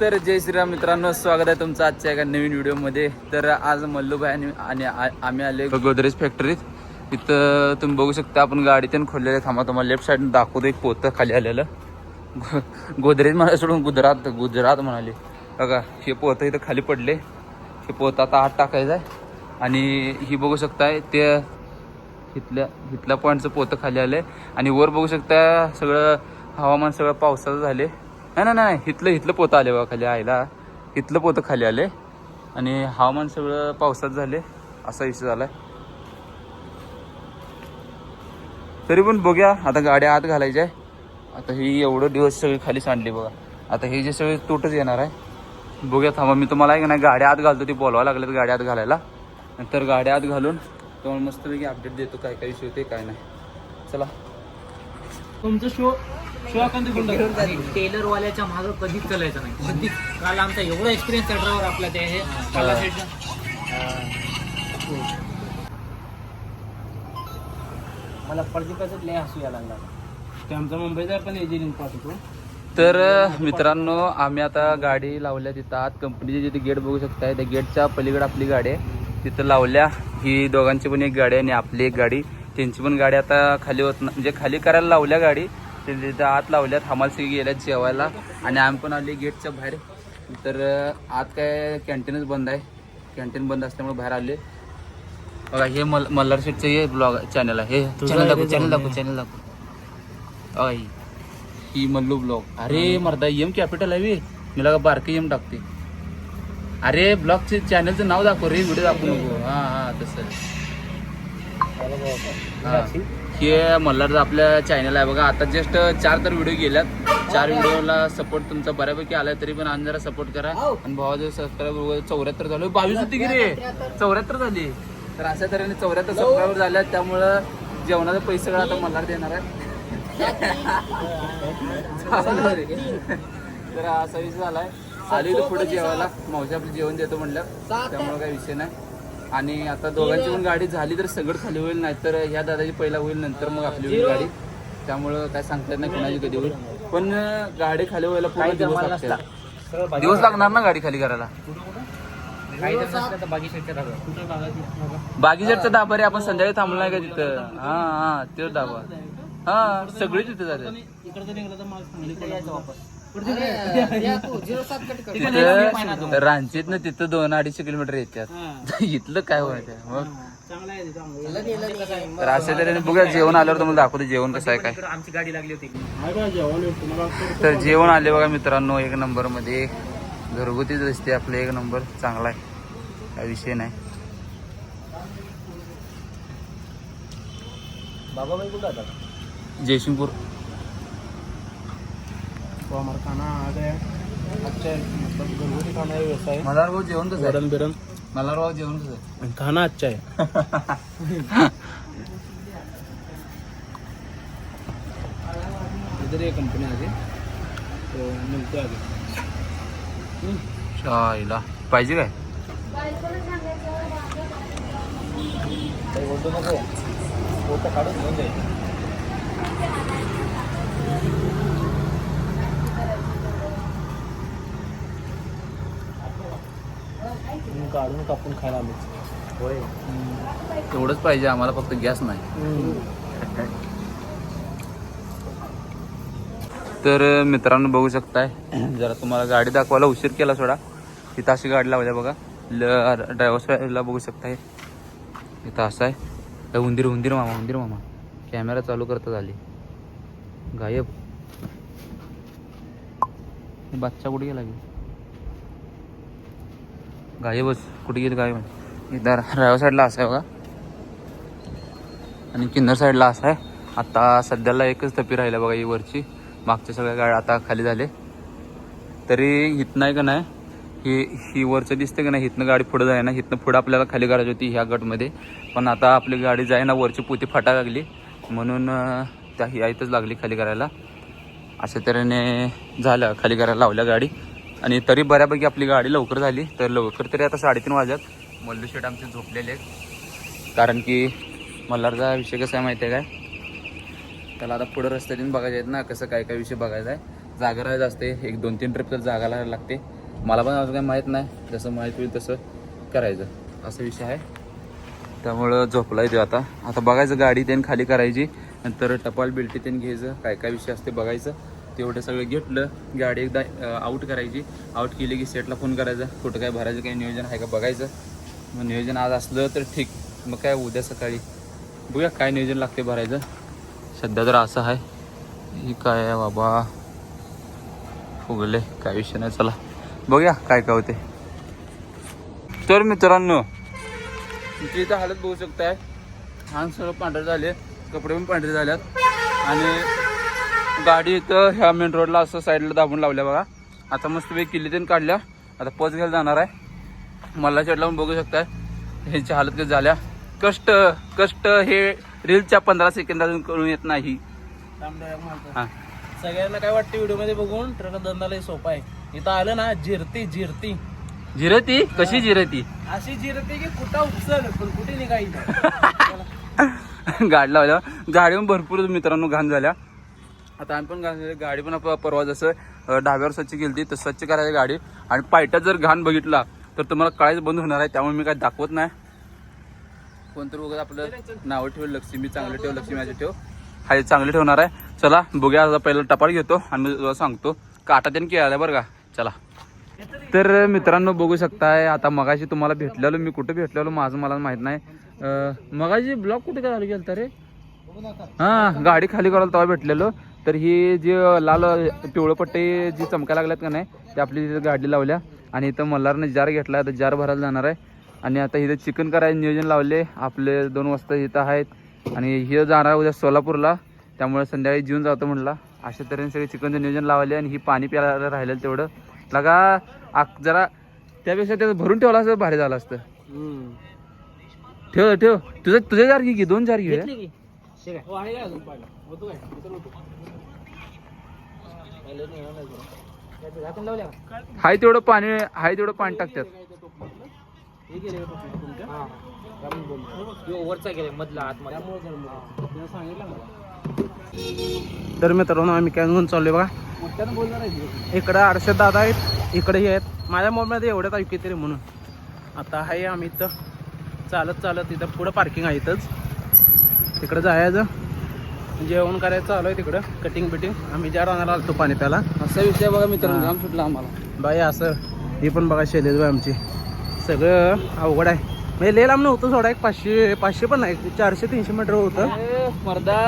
तर जय श्रीराम मित्रांनो स्वागत आहे तुमचं आजच्या एका नवीन व्हिडिओमध्ये. तर आज मल्लूभाई आणि आणि आ- आम्ही आले गोदरेज फॅक्टरीत इथं तुम्ही बघू शकता आपण गाडी त्यानं खोललेलं थांबा तुम्हाला लेफ्ट साईड दाखवतो एक पोतं खाली आलेलं. गो- गोदरेज म्हणा सोडून गुजरात गुजरात म्हणाले. बघा हे पोतं इथं खाली पडले. हे पोतं आता आत टाकायचं आहे. आणि ही बघू शकताय ते इथल्या इथल्या पॉईंटचं पोतं खाली आलं आहे आणि वर बघू शकता सगळं हवामान सगळं पावसाचं झाले नाही नाही नाही इथलं इथलं पोतं आले बघा खाली आयला इथलं पोतं खाली आले. आणि हवामान सगळं पावसात झाले. असा विषय झाला तरी पण बघूया आता गाड्या आत घालायच्या आहे. आता ही एवढं दिवस सगळी खाली सांडली बघा. आता हे जे सगळे तुटच येणार आहे. बघूया थांबा मी तुम्हाला आहे का नाही गाड्या आत घालतो ती बोलवायला लागलं गाड्या आत घालायला. नंतर गाड्या आत घालून तुम्हाला मस्तपैकी अपडेट देतो काय काय इशू होते काय नाही. चला. तुमचं शो टेलर वाल्याच्या मागं कधीच चालायचं नाही. कधीच. काल आमचा एवढा एक्सपिरियन्स आहे ड्रायव्हर आपला ते हे काला शेटचा. मला प्रदीपाच लय हसू यायला लागला. ते आमचा मुंबईचा पण होतो. तर मित्रांनो आम्ही आता गाडी लावल्या तिथं आत. कंपनीची जिथे गेट बघू शकताय त्या गेटच्या पलीकडे आपली गाडी आहे. तिथं लावल्या. ही दोघांची पण एक गाडी आहे आणि आपली एक गाडी. त्यांची पण गाडी आता खाली होत म्हणजे खाली करायला लावल्या गाडी. ते तिथं आत लावल्यात. हमाल सगळी गेल्यात जेवायला. आणि आम्ही पण आली गेटच्या बाहेर. तर आत काय कॅन्टीनच बंद आहे. कॅन्टीन बंद असल्यामुळे बाहेर आले बघा हे मल मल्हार शेटचं हे ब्लॉग चॅनल आहे. हे चॅनल दाखव चॅनल दाखव चॅनल दाखव. बघा ही. मल्लू ब्लॉग अरे मर्दा एम कॅपिटल आहे. मी लगा बारके एम टाकते अरे ब्लॉगचे चॅनलचं नाव दाखव रे व्हिडिओ दाखवू नको. हा हा तसं. हा. हे मल्हारचं आपल्या चॅनल आहे. बघा आता जस्ट चार तर व्हिडिओ गेल्यात. चार व्हिडिओला सपोर्ट तुमचा बऱ्यापैकी आलाय तरी पण आणि जरा सपोर्ट करा आणि भावाचं सबस्क्राईबर चौऱ्याहत्तर झालं. बावीस होती की रे? चौऱ्याहत्तर. झाली. तर अशा तऱ्हेने चौऱ्याहत्तर सबस्क्राईबर झाल्यात. त्यामुळं जेवणाचे पैसे सगळं आता मल्हार देणार आहे. तर असा विषय झालाय. आली तर पुढे जेवायला. मावशी आपलं जेवण देतो म्हणलं. त्यामुळे काही विषय नाही. आणि आता दोघांची पण गाडी झाली तर सगळं खाली होईल नाही तर ह्या दादाची पहिला होईल नंतर मग आपली होईल गाडी. त्यामुळं काय सांगता येत नाही कुणाची कधी होईल. पण गाडी खाली व्हायला पूर्ण दिवस लागतील दिवस लागणार ना गाडी खाली करायला. बागीचरचा दाबा. रे आपण संध्याकाळी थांबलो नाही का तिथं? हा हा तो दाबा. हा सगळे तिथे जातात तिथं रांचीत ना तिथं दोन अडीचशे किलोमीटर येतात इथलं काय व्हायचं मग चांगला आहे चांगलं तर अशा तऱ्हेने बघूया जेवण आल्यावर तुम्हाला दाखवतो जेवण कसं आहे काय. आमची गाडी लागली होती. तर जेवण आले बघा मित्रांनो एक नंबरमध्ये घरगुतीच रस्ते आपले एक नंबर. चांगला आहे. काय विषय नाही. आता जयसिंगपूर. तो हमारा खाना आ गया। अच्छा है मतलब घरगुती खाना है वैसा है। मला भाऊ जेवण कसं आहे? गरम गरम मला भाऊ जेवण कसं आहे? खाना अच्छा है। इधर ये कंपनी आगे। तो मिलते आगे। शाईला पाहिजे काय? काही बोलतो नको फोटो काढून घेऊन जाईल काढून कापून खायला आलो होय. तेवढंच पाहिजे आम्हाला फक्त गॅस नाही. तर मित्रांनो बघू शकताय जरा तुम्हाला गाडी दाखवायला उशीर केला सोडा. इथं अशी गाडी लावल्या बघा. ड्रायव्हर साईडला बघू शकताय. इथं असं आहे. उंदीर उंदीर मामा उंदीर मामा. कॅमेरा चालू करता झाली. गायब. बच्चा कुठे गेला की गायबच कुठे गेली गायब? इथं ड्रायव्हर साईडला असं आहे बघा. आणि किन्नर साईडला असं आहे. आता सध्याला एकच तपी राहिला बघा ही वरची. मागच्या सगळ्या गाड्या आता खाली झाले. तरी हिथनं आहे का नाही ही ही वरचं दिसते का नाही हिथनं गाडी पुढं जाय ना हिथनं पुढं आपल्याला खाली करायची होती ह्या गटमध्ये. पण आता आपली गाडी जाय ना वरची पोती फाटा लागली. म्हणून त्या ही आईतच लागली खाली करायला. अशा तऱ्हेने झालं खाली करायला लावल्या गाडी. आणि तरी बऱ्यापैकी आपली गाडी लवकर झाली. तर लवकर तरी आता साडेतीन वाजत. मल्लू शेट आमचे झोपलेले आहेत. कारण की मल्हारचा विषय कसा आहे माहिती आहे काय? त्याला आता पुढं रस्त्यातून बघायचे आहेत ना कसं काय काय विषय बघायचा आहे. जागा राहायचं असते एक दोन तीन ट्रिप तर जागा राहायला लागते. मला पण अजून काही माहीत नाही. जसं माहीत होईल तसं करायचं. असा विषय आहे. त्यामुळं झोपलाय ते आता. आता बघायचं गाडी त्याने खाली करायची. नंतर टपाल बिल्टी त्याने घ्यायचं. काय काय विषय असते बघायचं. तेवढं सगळं घेतलं गाडी एकदा आऊट करायची. आऊट केली की सेटला फोन करायचा. कुठं काय भरायचं काही नियोजन आहे का बघायचं. मग नियोजन आज असलं तर ठीक. मग काय उद्या सकाळी? बघूया काय नियोजन लागते भरायचं. सध्या तर असं आहे. ही काय आहे बाबा? फुगले. काय विषय नाही चला. बघूया काय काय होते तर मित्रांनो इथं हालत बघू शकताय. छान सगळं पांढरे झाले कपडे पण पांढरे झाल्यात. आणि गाडी इथं ह्या मेन रोडला असं साईडला दाबून लावल्या बघा. आता मस्त वेग किल्ली त्यानं काढल्या. आता पोच घ्यायला जाणार आहे. मला पण बघू शकताय. ह्यांची हालत कशी झाल्या? कष्ट कष्ट हे रीलच्या पंधरा सेकंदातून करून येत नाही. हा. सगळ्यांना काय वाटतं व्हिडिओमध्ये बघून? ट्रक धंदाला सोपा आहे. इथं आलं ना जिरती जिरती. जिरती? कशी जिरती? अशी जिरती की कुठं उपसल पण कुठे निघायची? गाडी लावल्या. गाडी पण भरपूर मित्रांनो घाण झाल्या. आता आम्ही पण घाण गाडी पण परवा जसं अं, डाव्यावर स्वच्छ केली होती तर स्वच्छ करायची गाडी. आणि पायट्यात जर घाण बघितला तर तुम्हाला कळायचं बंद होणार आहे. त्यामुळे मी काय दाखवत नाही. कोणतरी वगैरे आपलं नावं ठेव लक्ष्मी चांगलं ठेव लक्ष्मी माझं ठेव. हा चांगलं ठेवणार आहे. चला बघूया आता पहिला टपाल घेतो आणि मी तुला सांगतो. काटा त्याने केला बरं का? चला. तर मित्रांनो बघू शकताय आता मगाशी तुम्हाला भेटलेलो मी कुठे भेटलेलो माझं मला माहीत नाही. मगाशी ब्लॉक कुठे काय चालू गेलं रे? हा गाडी खाली करायला तेव्हा भेटलेलो. तर ही जी लाल पिवळं पट्टी जी चमकायला लागल्यात का नाही ते आपली तिथे गाडी लावल्या आणि इथं मल्हारनं जार घेतला आता जार भरायला जाणार आहे. आणि आता इथं चिकन करायचं नियोजन लावले आपले दोन वाजता इथं आहेत. आणि हे जाणार उद्या सोलापूरला त्यामुळे संध्याकाळी जीवन जातो म्हटला. अशा तऱ्हेने सगळे चिकनचं नियोजन लावले आणि ही पाणी प्यायला राहिलेलं तेवढं. लगा आक जरा त्यापेक्षा त्याचं भरून ठेवलं असतं भारी झालं असतं. ठेव ठेव. तुझं तुझ्या जार घे की दोन जार घे. हाय तेवढं पाणी हाय तेवढं पाणी टाकतात. तर मित्रांनो आम्ही काय घेऊन चाललोय बघा. इकडं आडशे दादा आहेत इकडे हे आहेत. माझ्या मोबाईलमध्ये एवढ्यात ऐकू तरी म्हणून. आता आहे आम्ही इथं चालत चालत इथं पुढं पार्किंग आहे इथंच. तिकडं जायचं. जेवण करायचं चालू आहे तिकडं. कटिंग बिटिंग. आम्ही ज्या राहणार आलतो पाणी प्याला असा विषय बघा मित्रांनो. घाम सुटला आम्हाला. बाई असं. हे पण बघा शैलेश बाई आमची. सगळं अवघड आहे. म्हणजे लय लांब नव्हतं सोडा एक पाचशे पाचशे पण नाही चारशे तीनशे मीटर होतं. मर्दा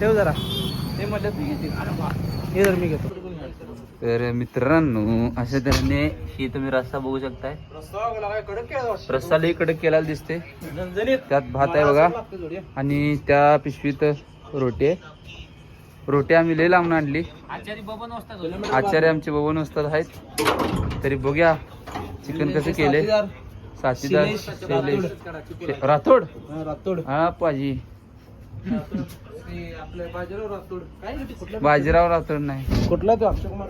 ठेव जरा. ते म्हटलं तू घेते. हे जर मी घेतो. तर मित्रांनो अशा तऱ्हेने ही तुम्ही रस्ता बघू शकताय. रस्ता लई कडक केलेला दिसते त्यात भात आहे बघा. आणि त्या पिशवीत रोटी आहे. रोटी आम्ही लई लांबून आणली. आचार्य आमचे बबन उस्ताद आहेत. तरी बघूया चिकन कसं केले साथीदार. राठोड? रातोड हा पाजी. बाजीराव राठोड नाही. कुठला तो? अक्षय कुमार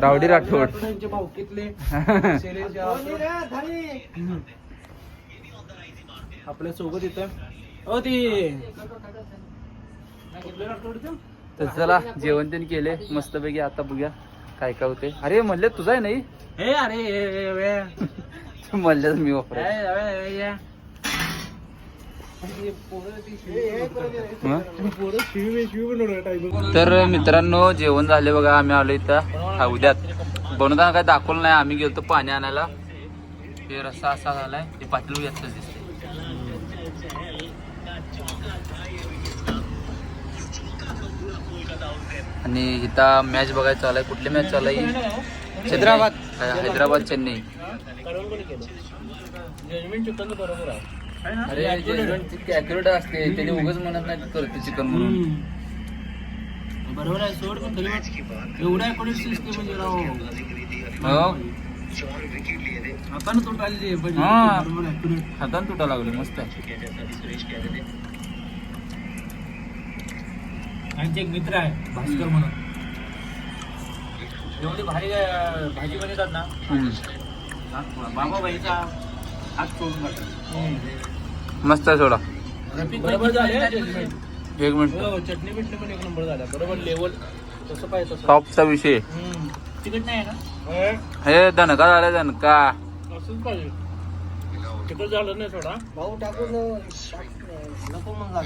रावडी राठोड. आपल्यासोबत इथं. हो ती? तर चला जेवण त्यांनी केले. मस्तपैकी आता बघूया काय काय होते अरे म्हणले तुझा आहे नाही? हे अरे. म्हणल्याच मी वापरा तर मित्रांनो जेवण झाले बघा आम्ही आलो इथं. हा, उद्यात. बनवताना काय दाखवलं नाही आम्ही गेलो पाणी आणायला. हे रस्सा असा झालाय ते पाटील यातच दिसते आणि इथं मॅच बघायचं चालू आहे कुठली मॅच चालू आहे हैदराबाद. हैदराबाद चेन्नई. अरे ॲक्युरेट असते त्याने उगाच म्हणत नाही करते चिकन म्हणून. बरोबर आहे सोड पण तरी पण एवढा एकोणीस सिस्टम म्हणजे राव हो? आता ना तो टाळली हा. बरोबर आहे हातान तुटा लागले मस्त. आमचे एक मित्र आहे भास्कर म्हणून. एवढी भारी भाजी बनवतात ना. बाबा जातात मस्त आहे सोडा. Judgment. एक मिनिट. हो, चटणी बिटणी पण एक नंबर झाला. बरोबर लेवल तसं पाहिजे टॉपचा विषय. तिकट नाही आहे ना? हे दणका झाला दणका असंच पाहिजे. तिकडं झालं नाही थोडा भाऊ टाकून नको मग